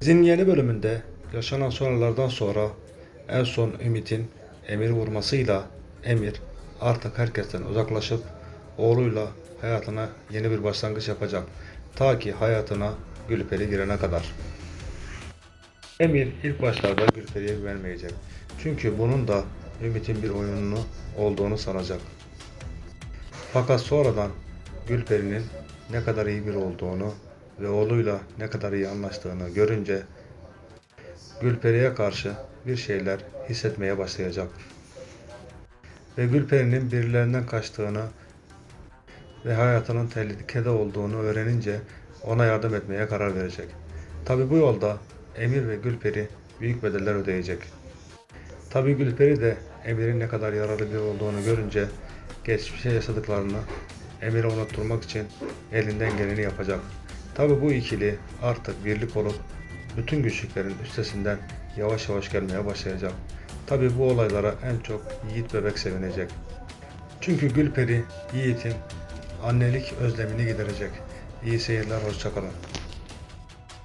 Dizinin yeni bölümünde yaşanan sonralardan sonra en son Ümit'in Emir vurmasıyla Emir artık herkesten uzaklaşıp oğluyla hayatına yeni bir başlangıç yapacak. Ta ki hayatına Gülperi girene kadar. Emir ilk başlarda Gülperi'ye güvenmeyecek. Çünkü bunun da Ümit'in bir oyununu olduğunu sanacak. Fakat sonradan Gülperi'nin ne kadar iyi biri olduğunu ve oğluyla ne kadar iyi anlaştığını görünce Gülperi'ye karşı bir şeyler hissetmeye başlayacak. Ve Gülperi'nin birilerinden kaçtığını ve hayatının tehlikede olduğunu öğrenince ona yardım etmeye karar verecek. Tabi bu yolda Emir ve Gülperi büyük bedeller ödeyecek. Tabi Gülperi de Emir'in ne kadar yararlı biri olduğunu görünce geçmişe yaşadıklarını Emir'e unutturmak için elinden geleni yapacak. Tabi bu ikili artık birlik olup bütün güçlüklerin üstesinden yavaş yavaş gelmeye başlayacak. Tabi bu olaylara en çok Yiğit bebek sevinecek. Çünkü Gülperi Yiğit'in annelik özlemini giderecek. İyi seyirler, hoşçakalın.